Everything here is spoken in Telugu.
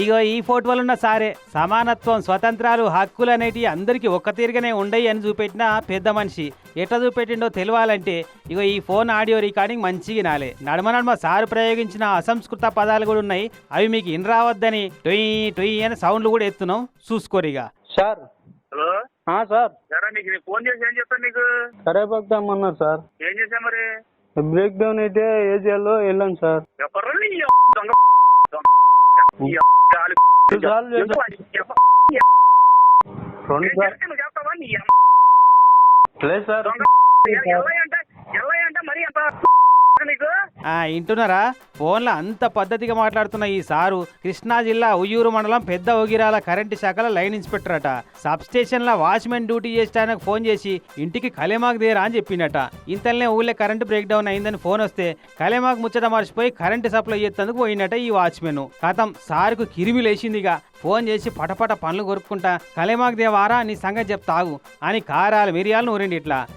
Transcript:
ఇగో ఈ ఫోటోలు ఉన్న సారే. సమానత్వం స్వతంత్రాలు హక్కులు అనేటివి అందరికీ ఒక్క తీరుగానే ఉండయి అని చూపెట్టిన పెద్ద మనిషి. ఎట్లా చూపెట్టిండో తెలియాలంటే ఇగో ఈ ఫోన్ ఆడియో రికార్డింగ్ మంచిగా వినాలి. నడమ నడమ సారు ప్రయోగించిన అసంస్కృత పదాలు కూడా ఉన్నాయి. అవి మీకు ఇన్ రావద్దని టొయ్ టొయ్ అని సౌండ్లు కూడా ఎత్తున్నాం. చూసుకోరిగా సార్. హలో. ఆ, సార్. సరే నీకు నేను ఫోన్ చేసి ఏం చెప్తాను నీకు? కరేపాకు అన్నారు సార్. ఏం చేసా మరి? బ్రేక్ డౌన్ అయితే ఏ చేయాలో వెళ్ళాను సార్. దొంగ? నీ లేదు సార్ దొంగ ఎల్లయ్య అంటే ఎల్లయ్య అంటే మరి ఎంత నీకు ఆ వింటున్నారా ఫోన్లో అంత పద్ధతిగా మాట్లాడుతున్న ఈ సారు కృష్ణా జిల్లా ఉయ్యూరు మండలం పెద్ద ఒగిరాల కరెంటు శాఖల లైన్ ఇన్స్పెక్టర్ అట సబ్ స్టేషన్లో వాచ్మెన్ డ్యూటీ చేసేటానికి ఫోన్ చేసి ఇంటికి కలేమాకు దేరా? అని చెప్పినట. ఇంతలనే ఊళ్ళో కరెంటు బ్రేక్ డౌన్ అయిందని ఫోన్ వస్తే కలేమాకు ముచ్చట మర్చిపోయి కరెంటు సప్లై చేసేందుకు పోయినట ఈ వాచ్మెన్. కథం సార్కు కిరిమి లేచిందిగా. ఫోన్ చేసి పటపట పనులు కొరుక్కుంటా కలేమాకు దేవారా? నీ సంగతి చెప్తాగు అని కారాలు మిరియాలు నూరండి ఇట్లా